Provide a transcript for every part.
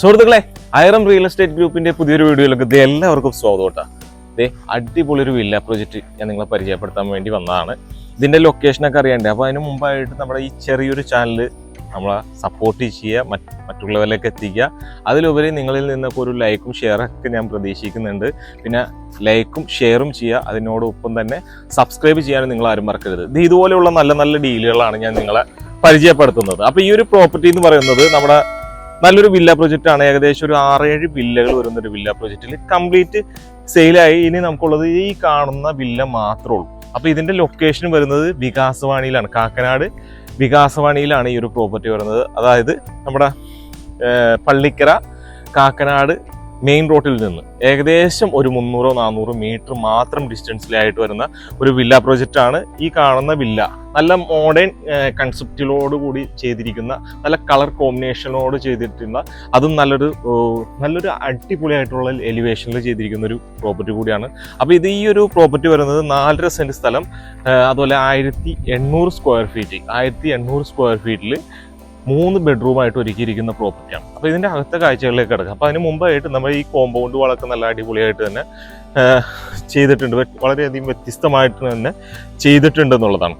സുഹൃത്തുക്കളെ ഐറം real estate ഗ്രൂപ്പിന്റെ പുതിയൊരു വീഡിയോയിലൊക്കെ എല്ലാവർക്കും സ്വാഗതം ദേ അടിപൊളി ഒരു വില്ല പ്രോജക്റ്റ് ഞാൻ നിങ്ങളെ പരിചയപ്പെടുത്താൻ വേണ്ടി വന്നതാണ്. ഇതിന്റെ ലൊക്കേഷനൊക്കെ അറിയണ്ടേ അപ്പോൾ അതിന് മുമ്പായിട്ട് നമ്മുടെ ഈ ചെറിയൊരു ചാനൽ നമ്മളെ സപ്പോർട്ട് ചെയ്യുക മറ്റ് മറ്റുള്ളവരിലേക്ക് എത്തിക്കുക. അതിലുപരി നിങ്ങളിൽ നിന്നൊക്കെ ഒരു ലൈക്കും ഷെയറൊക്കെ ഞാൻ പ്രതീക്ഷിക്കുന്നുണ്ട്. പിന്നെ ലൈക്കും ഷെയറും ചെയ്യുക. അതിനോടൊപ്പം തന്നെ സബ്സ്ക്രൈബ് ചെയ്യാനും നിങ്ങൾ ആരും മറക്കരുത്. ഇത് ഇതുപോലെയുള്ള നല്ല നല്ല ഡീലുകളാണ് ഞാൻ നിങ്ങളെ പരിചയപ്പെടുത്തുന്നത്. അപ്പോൾ ഈ ഒരു പ്രോപ്പർട്ടി എന്ന് പറയുന്നത് നമ്മുടെ നല്ലൊരു വില്ല പ്രൊജക്റ്റ് ആണ് ഏകദേശം ഒരു ആറേഴ് വില്ലകൾ വരുന്ന ഒരു വില്ല പ്രൊജക്റ്റിൽ കംപ്ലീറ്റ് സെയിലായി. ഇനി നമുക്കുള്ളത് ഈ കാണുന്ന വില്ല മാത്രമേ ഉള്ളൂ. അപ്പൊ ഇതിന്റെ ലൊക്കേഷൻ വരുന്നത് വികാസവാണിയിലാണ്. കാക്കനാട് വികാസവാണിയിലാണ് ഈ ഒരു പ്രോപ്പർട്ടി വരുന്നത്. അതായത് നമ്മുടെ പള്ളിക്കര കാക്കനാട് മെയിൻ റോഡിൽ നിന്ന്. ഏകദേശം ഒരു മുന്നൂറോ നാനൂറോ മീറ്റർ മാത്രം ഡിസ്റ്റൻസിലായിട്ട് വരുന്ന ഒരു വില്ല പ്രോജക്റ്റ് ആണ് ഈ കാണുന്ന വില്ല നല്ല മോഡേൺ കൺസെപ്റ്റിലോട് കൂടി ചെയ്തിരിക്കുന്ന നല്ല കളർ കോമ്പിനേഷനോട് ചെയ്തിട്ടുള്ള അതും നല്ലൊരു നല്ലൊരു അടിപൊളിയായിട്ടുള്ള എലിവേഷനിൽ ചെയ്തിരിക്കുന്ന ഒരു പ്രോപ്പർട്ടി കൂടിയാണ്. അപ്പോൾ ഇത് ഈ ഒരു പ്രോപ്പർട്ടി വരുന്നത് നാലര സെന്റ് സ്ഥലം അതുപോലെ ആയിരത്തി എണ്ണൂറ് സ്ക്വയർ ഫീറ്റ് ആയിരത്തി എണ്ണൂറ് സ്ക്വയർ ഫീറ്റിൽ മൂന്ന് ബെഡ്റൂമായിട്ട് ഒരുക്കിയിരിക്കുന്ന പ്രോപ്പർട്ടിയാണ്. അപ്പോൾ ഇതിന്റെ അകത്തെ കാഴ്ചകളിലേക്ക് കിടക്കാം. അപ്പോൾ അതിന് മുമ്പായിട്ട് നമ്മൾ ഈ കോമ്പൗണ്ട് വളൊക്കെ നല്ല അടിപൊളിയായിട്ട് തന്നെ ചെയ്തിട്ടുണ്ട്. വളരെയധികം വ്യത്യസ്തമായിട്ട് തന്നെ ചെയ്തിട്ടുണ്ട് എന്നുള്ളതാണ്.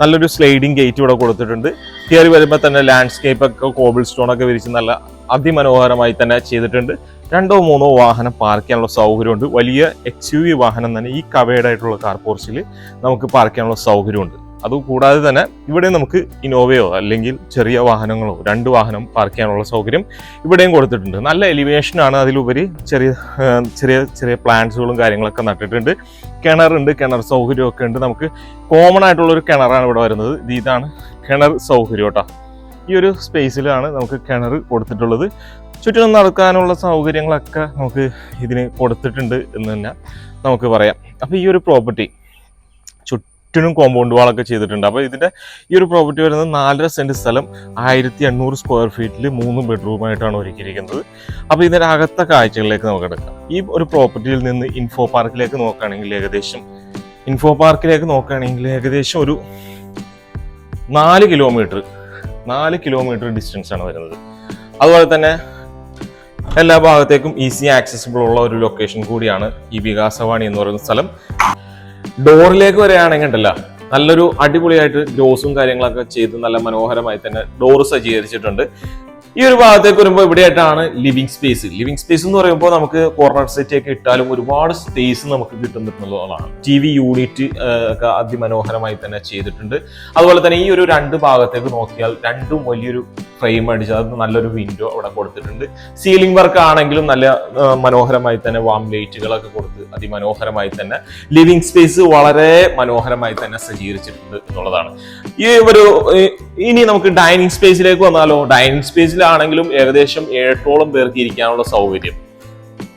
നല്ലൊരു സ്ലൈഡിങ് ഗേറ്റ് ഇവിടെ കൊടുത്തിട്ടുണ്ട്. കയറി വരുമ്പോൾ തന്നെ ലാൻഡ്സ്കേപ്പ് ഒക്കെ കോബിൾ സ്റ്റോൺ ഒക്കെ വിരിച്ച് നല്ല അതിമനോഹരമായി തന്നെ ചെയ്തിട്ടുണ്ട്. രണ്ടോ മൂന്നോ വാഹനം പാർക്ക് ചെയ്യാനുള്ള സൗകര്യമുണ്ട്. വലിയ എക്സ് യു വി വാഹനം തന്നെ ഈ കവേഡായിട്ടുള്ള കാർ പോർച്ചിൽ നമുക്ക് പാർക്ക് ചെയ്യാനുള്ള സൗകര്യമുണ്ട്. അതുകൂടാതെ തന്നെ ഇവിടെ നമുക്ക് ഇനോവയോ അല്ലെങ്കിൽ ചെറിയ വാഹനങ്ങളോ രണ്ട് വാഹനം പാർക്ക് ചെയ്യാനുള്ള സൗകര്യം ഇവിടെയും കൊടുത്തിട്ടുണ്ട്. നല്ല എലിവേഷനാണ് അതിലുപരി ചെറിയ ചെറിയ ചെറിയ പ്ലാന്റ്സുകളും കാര്യങ്ങളൊക്കെ നട്ടിട്ടുണ്ട്. കിണറുണ്ട് കിണർ സൗകര്യമൊക്കെ ഉണ്ട്. നമുക്ക് കോമൺ ആയിട്ടുള്ള ഒരു കിണറാണ് ഇവിടെ വരുന്നത്. ഇത് ഇതാണ് കിണർ സൗകര്യം കേട്ടോ. ഈ ഒരു സ്പേസിലാണ് നമുക്ക് കിണർ കൊടുത്തിട്ടുള്ളത്. ചുറ്റിനും നടക്കാനുള്ള സൗകര്യങ്ങളൊക്കെ നമുക്ക് ഇതിന് കൊടുത്തിട്ടുണ്ട് എന്ന് തന്നെ നമുക്ക് പറയാം. അപ്പോൾ ഈ ഒരു പ്രോപ്പർട്ടി ചുറ്റിനും കോമ്പൗണ്ട് വാളൊക്കെ ചെയ്തിട്ടുണ്ട്. അപ്പോൾ ഇതിന്റെ ഈ ഒരു പ്രോപ്പർട്ടി വരുന്നത് നാലര സെന്റ് സ്ഥലം ആയിരത്തി എണ്ണൂറ് സ്ക്വയർ ഫീറ്റിൽ മൂന്ന് ബെഡ്റൂമായിട്ടാണ് ഒരുക്കിയിരിക്കുന്നത്. അപ്പോൾ ഇതിന്റെ അകത്തെ കാഴ്ചകളിലേക്ക് നമുക്ക് എടുക്കാം. ഈ ഒരു പ്രോപ്പർട്ടിയിൽ നിന്ന് ഇൻഫോ പാർക്കിലേക്ക് നോക്കുകയാണെങ്കിൽ ഏകദേശം ഇൻഫോ പാർക്കിലേക്ക് നോക്കുകയാണെങ്കിൽ ഏകദേശം ഒരു നാല് കിലോമീറ്റർ നാല് കിലോമീറ്റർ ഡിസ്റ്റൻസ് ആണ് വരുന്നത്. അതുപോലെ തന്നെ എല്ലാ ഭാഗത്തേക്കും ഈസി ആക്സസിബിൾ ഉള്ള ഒരു ലൊക്കേഷൻ കൂടിയാണ് ഈ വികാസവാണി എന്ന് പറയുന്ന സ്ഥലം. ഡോറിലേക്ക് വരികയാണെങ്കിൽ ഉണ്ടല്ല നല്ലൊരു അടിപൊളിയായിട്ട് ജോസും കാര്യങ്ങളൊക്കെ ചെയ്ത് നല്ല മനോഹരമായി തന്നെ ഡോർ സജ്ജീകരിച്ചിട്ടുണ്ട്. ഈ ഒരു ഭാഗത്തേക്ക് വരുമ്പോൾ ഇവിടെയായിട്ടാണ് ലിവിങ് സ്പേസ് ലിവിങ് സ്പേസ് എന്ന് പറയുമ്പോൾ നമുക്ക് കോർണർ സെറ്റ് ഒക്കെ ഇട്ടാലും ഒരുപാട് സ്പേസ് നമുക്ക് കിട്ടുന്നുള്ളതാണ് ടി വി യൂണിറ്റ് ഒക്കെ അതിമനോഹരമായി തന്നെ ചെയ്തിട്ടുണ്ട്. അതുപോലെ തന്നെ ഈ ഒരു രണ്ട് ഭാഗത്തേക്ക് നോക്കിയാൽ രണ്ടും വലിയൊരു ഫ്രെയിം അടിച്ച് അത് നല്ലൊരു വിൻഡോ അവിടെ കൊടുത്തിട്ടുണ്ട്. സീലിംഗ് വർക്ക് ആണെങ്കിലും നല്ല മനോഹരമായി തന്നെ വാം ലൈറ്റുകളൊക്കെ കൊടുത്ത് അതിമനോഹരമായി തന്നെ ലിവിങ് സ്പേസ് വളരെ മനോഹരമായി തന്നെ സജ്ജീകരിച്ചിട്ടുണ്ട് എന്നുള്ളതാണ്. ഈ ഒരു ഇനി നമുക്ക് ഡൈനിങ് സ്പേസിലേക്ക് വന്നാലോ? ഡൈനിങ് സ്പേസിലാണെങ്കിലും ഏകദേശം ഏഴോളം പേർക്ക് ഇരിക്കാനുള്ള സൗകര്യം.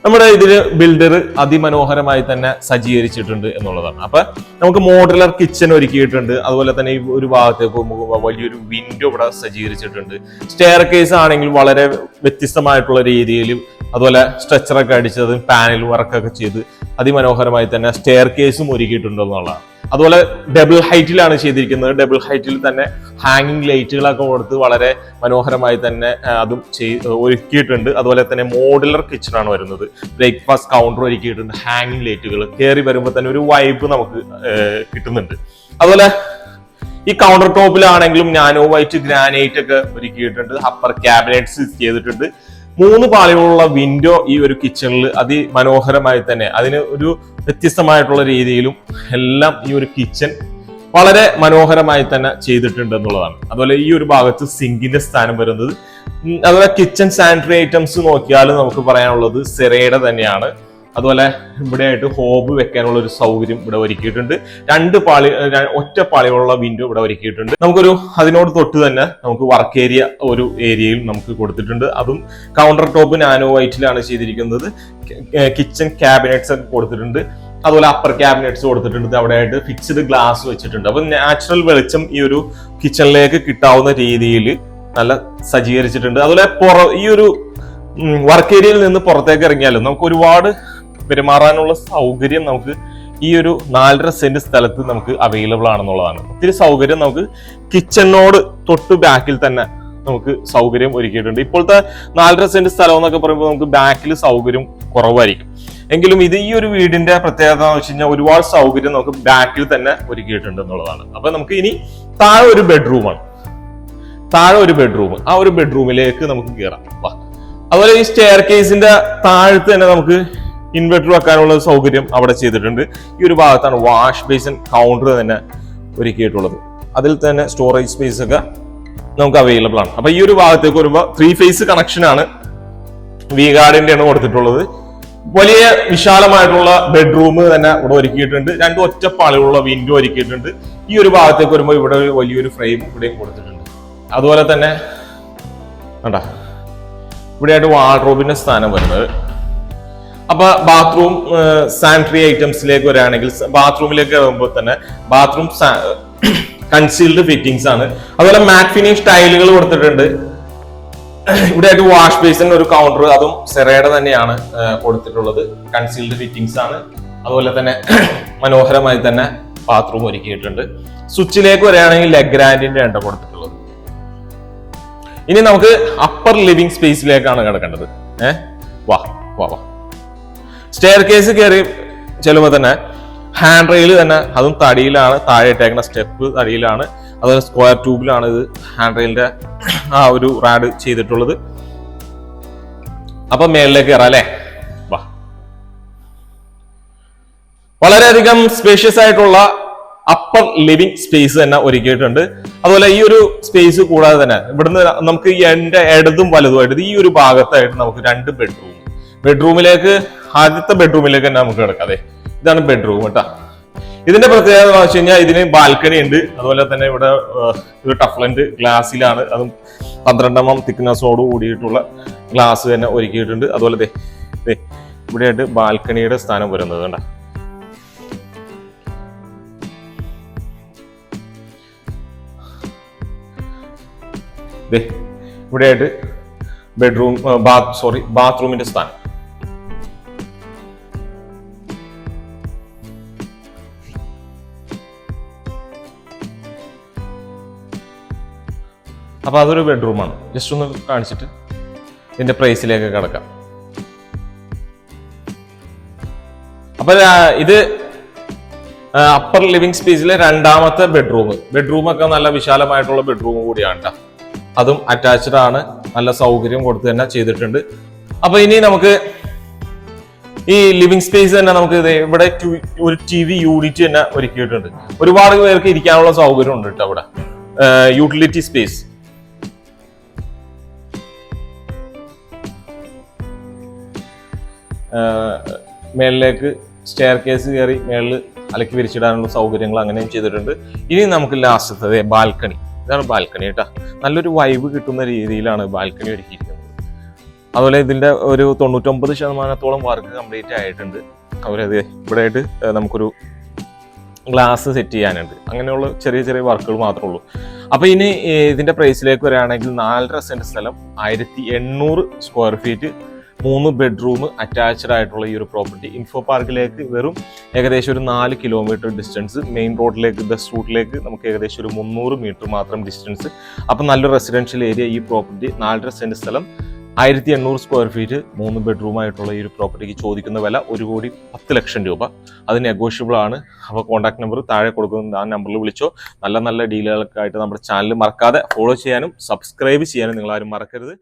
നമ്മുടെ ഇതിൽ ബിൽഡർ അതിമനോഹരമായി തന്നെ സജ്ജീകരിച്ചിട്ടുണ്ട് എന്നുള്ളതാണ്. അപ്പൊ നമുക്ക് മോഡുലർ കിച്ചൺ ഒരുക്കിയിട്ടുണ്ട്. അതുപോലെ തന്നെ ഈ ഒരു ഭാഗത്തേക്ക് വലിയൊരു വിൻഡോ ഇവിടെ സജ്ജീകരിച്ചിട്ടുണ്ട്. സ്റ്റെയർ കേസ് ആണെങ്കിൽ വളരെ വ്യത്യസ്തമായിട്ടുള്ള രീതിയിലും അതുപോലെ സ്ട്രെച്ചറൊക്കെ അടിച്ചത് പാനൽ വർക്കൊക്കെ ചെയ്ത് അതിമനോഹരമായി തന്നെ സ്റ്റെയർ കേസും ഒരുക്കിയിട്ടുണ്ട് എന്നുള്ളതാണ്. അതുപോലെ ഡബിൾ ഹൈറ്റിലാണ് ചെയ്തിരിക്കുന്നത്. ഡബിൾ ഹൈറ്റിൽ തന്നെ ഹാങ്ങിങ് ലൈറ്റുകളൊക്കെ കൊടുത്ത് വളരെ മനോഹരമായി തന്നെ അതും ഒരുക്കിയിട്ടുണ്ട്. അതുപോലെ തന്നെ മോഡുലർ കിച്ചണാണ് വരുന്നത്. ബ്രേക്ക്ഫാസ്റ്റ് കൗണ്ടർ ഒരുക്കിയിട്ടുണ്ട് ഹാങ്ങിങ് ലൈറ്റുകൾ കയറി വരുമ്പോൾ തന്നെ ഒരു വൈബ് നമുക്ക് കിട്ടുന്നുണ്ട്. അതുപോലെ ഈ കൗണ്ടർ ടോപ്പിലാണെങ്കിലും നാനോ വൈറ്റ് ഗ്രാനൈറ്റ് ഒക്കെ ഒരുക്കിയിട്ടുണ്ട്. അപ്പർ ക്യാബിനറ്റ്സ് ചെയ്തിട്ടുണ്ട്. മൂന്ന് പാളികളുള്ള വിൻഡോ ഈ ഒരു കിച്ചണിൽ അതിമനോഹരമായി തന്നെ അതിന് ഒരു വ്യത്യസ്തമായിട്ടുള്ള രീതിയിലും എല്ലാം ഈ ഒരു കിച്ചൺ വളരെ മനോഹരമായി തന്നെ ചെയ്തിട്ടുണ്ട് എന്നുള്ളതാണ്. അതുപോലെ ഈ ഒരു ഭാഗത്ത് സിങ്കിന്റെ സ്ഥാനം വരുന്നത്. അതുപോലെ കിച്ചൺ സാനിറ്ററി ഐറ്റംസ് നോക്കിയാൽ നമുക്ക് പറയാനുള്ളത് സെറയുടെ തന്നെയാണ്. അതുപോലെ ഇവിടെയായിട്ട് ഹോബ് വെക്കാനുള്ള ഒരു സൗകര്യം ഇവിടെ ഒരുക്കിയിട്ടുണ്ട്. രണ്ട് പാളി ഒറ്റ പാളികളുള്ള വിൻഡോ ഇവിടെ ഒരുക്കിയിട്ടുണ്ട്. നമുക്കൊരു അതിനോട് തൊട്ട് തന്നെ നമുക്ക് വർക്ക് ഏരിയ ഒരു ഏരിയയിൽ നമുക്ക് കൊടുത്തിട്ടുണ്ട്. അതും കൗണ്ടർ ടോപ്പ് നാനോ വൈറ്റിലാണ് ചെയ്തിരിക്കുന്നത്. കിച്ചൺ ക്യാബിനറ്റ്സ് ഒക്കെ കൊടുത്തിട്ടുണ്ട്. അതുപോലെ അപ്പർ ക്യാബിനറ്റ്സ് കൊടുത്തിട്ടുണ്ട്. അവിടെ അവിടെയായിട്ട് ഫിക്സ്ഡ് ഗ്ലാസ് വെച്ചിട്ടുണ്ട്. അപ്പൊ നാച്ചുറൽ വെളിച്ചം ഈ ഒരു കിച്ചണിലേക്ക് കിട്ടാവുന്ന രീതിയിൽ നല്ല സജ്ജീകരിച്ചിട്ടുണ്ട്. അതുപോലെ പുറ ഈ ഒരു വർക്ക് ഏരിയയിൽ നിന്ന് പുറത്തേക്ക് ഇറങ്ങിയാലും നമുക്ക് ഒരുപാട് പെരുമാറാനുള്ള സൗകര്യം നമുക്ക് ഈ ഒരു നാലര സെന്റ് സ്ഥലത്ത് നമുക്ക് അവൈലബിൾ ആണെന്നുള്ളതാണ്. ഒത്തിരി സൗകര്യം നമുക്ക് കിച്ചണിനോട് തൊട്ട് ബാക്കിൽ തന്നെ നമുക്ക് സൗകര്യം ഒരുക്കിയിട്ടുണ്ട്. ഇപ്പോഴത്തെ നാലര സെന്റ് സ്ഥലം എന്നൊക്കെ പറയുമ്പോൾ നമുക്ക് ബാക്കിൽ സൗകര്യം കുറവായിരിക്കും. എങ്കിലും ഇത് ഈ ഒരു വീടിന്റെ പ്രത്യേകത എന്ന് വെച്ച് കഴിഞ്ഞാൽ ഒരുപാട് സൗകര്യം നമുക്ക് ബാക്കിൽ തന്നെ ഒരുക്കിയിട്ടുണ്ട് എന്നുള്ളതാണ്. അപ്പൊ നമുക്ക് ഇനി താഴെ ഒരു ബെഡ്റൂമാണ് താഴെ ഒരു ബെഡ്റൂം ആ ഒരു ബെഡ്റൂമിലേക്ക് നമുക്ക് കയറാം അതുപോലെ ഈ സ്റ്റെയർ കേസിന്റെ താഴത്ത് തന്നെ നമുക്ക് ഇൻവെർട്ടർ വെക്കാനുള്ള സൗകര്യം അവിടെ ചെയ്തിട്ടുണ്ട്. ഈ ഒരു ഭാഗത്താണ് വാഷ് ബേസൻ കൗണ്ടർ തന്നെ ഒരുക്കിയിട്ടുള്ളത്. അതിൽ തന്നെ സ്റ്റോറേജ് സ്പേസ് ഒക്കെ നമുക്ക് അവൈലബിൾ ആണ്. അപ്പൊ ഈ ഒരു ഭാഗത്തേക്ക് വരുമ്പോൾ ത്രീ ഫേസ് കണക്ഷനാണ് വി ഗാർഡിന്റെ ആണ് കൊടുത്തിട്ടുള്ളത്. വലിയ വിശാലമായിട്ടുള്ള ബെഡ്റൂം തന്നെ ഇവിടെ ഒരുക്കിയിട്ടുണ്ട്. രണ്ട് ഒറ്റപ്പാളികളുള്ള വിൻഡോ ഒരുക്കിയിട്ടുണ്ട്. ഈ ഒരു ഭാഗത്തേക്ക് വരുമ്പോൾ ഇവിടെ വലിയൊരു ഫ്രെയിം ഇവിടെയും കൊടുത്തിട്ടുണ്ട്. അതുപോലെ തന്നെ കണ്ട ഇവിടെയായിട്ട് വാർഡ്രോബിന്റെ സ്ഥാനം വരുന്നത്. അപ്പൊ ബാത്റൂം സാനിറ്ററി ഐറ്റംസിലേക്ക് വരികയാണെങ്കിൽ ബാത്റൂമിലേക്ക് വരുമ്പോൾ തന്നെ ബാത്റൂം കൺസീൽഡ് ഫിറ്റിംഗ്സ് ആണ്. അതുപോലെ മാറ്റ് ഫിനിഷ് ടൈലുകൾ കൊടുത്തിട്ടുണ്ട്. ഇവിടെ ആയിട്ട് വാഷ് ബേസിൻ ഒരു കൗണ്ടർ അതും സെറയുടെ തന്നെയാണ് കൊടുത്തിട്ടുള്ളത്. കൺസീൽഡ് ഫിറ്റിംഗ്സ് ആണ്. അതുപോലെ തന്നെ മനോഹരമായി തന്നെ ബാത്റൂം ഒരുക്കിയിട്ടുണ്ട്. സ്വിച്ചിലേക്ക് വരികയാണെങ്കിൽ ലെഗ്രാൻഡിന്റെ ആണ് കൊടുത്തിട്ടുള്ളത്. ഇനി നമുക്ക് അപ്പർ ലിവിംഗ് സ്പേസിലേക്കാണ് കിടക്കേണ്ടത്. ഏഹ് വാ വാ വാ. സ്റ്റെയർ കേസ് കയറി ചെല്ലുമ്പോൾ തന്നെ ഹാൻഡ് റെയിൽ തന്നെ അതും തടിയിലാണ് താഴെ ഇട്ടേക്കുന്ന സ്റ്റെപ്പ് തടിയിലാണ് അതുപോലെ സ്ക്വയർ ട്യൂബിലാണ് ഇത് ഹാൻഡ് റെയിലിന്റെ ആ ഒരു റാഡ് ചെയ്തിട്ടുള്ളത്. അപ്പൊ മേളിലേക്ക് കയറാം അല്ലേ? വളരെയധികം സ്പേഷ്യസ് ആയിട്ടുള്ള അപ്പർ ലിവിംഗ് സ്പേസ് തന്നെ ഒരുക്കിയിട്ടുണ്ട്. അതുപോലെ ഈ ഒരു സ്പേസ് കൂടാതെ തന്നെ ഇവിടുന്ന് നമുക്ക് എന്റെ ഇടതും വലതുമായിട്ട് ഈ ഒരു ഭാഗത്തായിട്ട് നമുക്ക് രണ്ട് ബെഡ്റൂം ബെഡ്റൂമിലേക്ക് ആദ്യത്തെ ബെഡ്റൂമിലേക്ക് തന്നെ നമുക്ക് കിടക്കാം. അതെ ഇതാണ് ബെഡ്റൂം കേട്ടോ ഇതിന്റെ പ്രത്യേകത എന്ന് വെച്ച് കഴിഞ്ഞാൽ ഇതിന് ബാൽക്കണി ഉണ്ട്. അതുപോലെ തന്നെ ഇവിടെ ഒരു ടഫ്ലന്റ് ഗ്ലാസ്സിലാണ്. അതും പന്ത്രണ്ടെണ്ണം തിക്നെസ്സോട് കൂടിയിട്ടുള്ള ഗ്ലാസ് തന്നെ ഒരുക്കിയിട്ടുണ്ട്. അതുപോലെ ദേ ദേ ഇവിടെയായിട്ട് ബാൽക്കണിയുടെ സ്ഥാനം വരുന്നത് കണ്ട. ദേ ഇവിടെയായിട്ട് ബെഡ്റൂം ബാത്ത് സോറി ബാത്റൂമിന്റെ സ്ഥാനം. അപ്പൊ അതൊരു ബെഡ്റൂമാണ് ജസ്റ്റ് ഒന്ന് കാണിച്ചിട്ട് ഇതിന്റെ പ്രൈസിലേക്ക് കിടക്കാം. അപ്പോൾ ഇത് അപ്പർ ലിവിംഗ് സ്പേസിലെ രണ്ടാമത്തെ ബെഡ്റൂം ബെഡ്റൂമൊക്കെ നല്ല വിശാലമായിട്ടുള്ള ബെഡ്റൂം കൂടിയാണ് ട്ടോ. അതും അറ്റാച്ച്ഡ് ആണ്. നല്ല സൗകര്യം കൊടുത്ത് തന്നെ ചെയ്തിട്ടുണ്ട്. അപ്പോൾ ഇനി നമുക്ക് ഈ ലിവിംഗ് സ്പേസ് തന്നെ നമുക്ക് ഇവിടെ ഒരു ടി വി യൂണിറ്റ് തന്നെ ഒരുക്കിയിട്ടുണ്ട്. ഒരുപാട് പേർക്ക് ഇരിക്കാനുള്ള സൗകര്യം ഉണ്ട് കേട്ടോ അവിടെ യൂട്ടിലിറ്റി സ്പേസ് മേളിലേക്ക് സ്റ്റെയർ കേസ് കയറി മേളിൽ അലക്കി വിരിച്ചിടാനുള്ള സൗകര്യങ്ങൾ അങ്ങനെയും ചെയ്തിട്ടുണ്ട്. ഇനി നമുക്ക് ലാസ്റ്റത്തെ ബാൽക്കണി ഇതാണ് ബാൽക്കണി കേട്ടോ നല്ലൊരു വൈബ് കിട്ടുന്ന രീതിയിലാണ് ബാൽക്കണി ഒരുക്കിയിരിക്കുന്നത്. അതുപോലെ ഇതിന്റെ ഒരു തൊണ്ണൂറ്റൊമ്പത് ശതമാനത്തോളം വർക്ക് കംപ്ലീറ്റ് ആയിട്ടുണ്ട്. അവരത് ഇവിടെ ആയിട്ട് നമുക്കൊരു ഗ്ലാസ് സെറ്റ് ചെയ്യാനുണ്ട്. അങ്ങനെയുള്ള ചെറിയ ചെറിയ വർക്കുകൾ മാത്രമേ ഉള്ളൂ. അപ്പോൾ ഇനി ഇതിന്റെ പ്രൈസിലേക്ക് വരികയാണെങ്കിൽ നാലര സെന്റ് സ്ഥലം ആയിരത്തി എണ്ണൂറ് സ്ക്വയർ ഫീറ്റ് മൂന്ന് ബെഡ്റൂം അറ്റാച്ച്ഡ് ആയിട്ടുള്ള ഈ ഒരു പ്രോപ്പർട്ടി ഇൻഫോ പാർക്കിലേക്ക് വെറും ഏകദേശം ഒരു നാല് കിലോമീറ്റർ ഡിസ്റ്റൻസ് മെയിൻ റോഡിലേക്ക് ബസ് റൂട്ടിലേക്ക് നമുക്ക് ഏകദേശം ഒരു മുന്നൂറ് മീറ്റർ മാത്രം ഡിസ്റ്റൻസ് അപ്പം നല്ലൊരു റെസിഡൻഷ്യൽ ഏരിയ ഈ പ്രോപ്പർട്ടി നാലര സെന്റ് സ്ഥലം ആയിരത്തി എണ്ണൂറ് സ്ക്വയർ ഫീറ്റ് മൂന്ന് ബെഡ്റൂം ആയിട്ടുള്ള ഈ ഒരു പ്രോപ്പർട്ടിക്ക് ചോദിക്കുന്ന വില ഒരു കോടി പത്ത് ലക്ഷം രൂപ. അത് നെഗോഷ്യബിൾ ആണ്. അപ്പോൾ കോൺടാക്ട് നമ്പർ താഴെ കൊടുക്കുന്ന ആ നമ്പറിൽ വിളിച്ചോ. നല്ല നല്ല ഡീലുകൾക്കായിട്ട് നമ്മുടെ ചാനൽ മറക്കാതെ ഫോളോ ചെയ്യാനും സബ്സ്ക്രൈബ് ചെയ്യാനും നിങ്ങൾ ആരും മറക്കരുത്.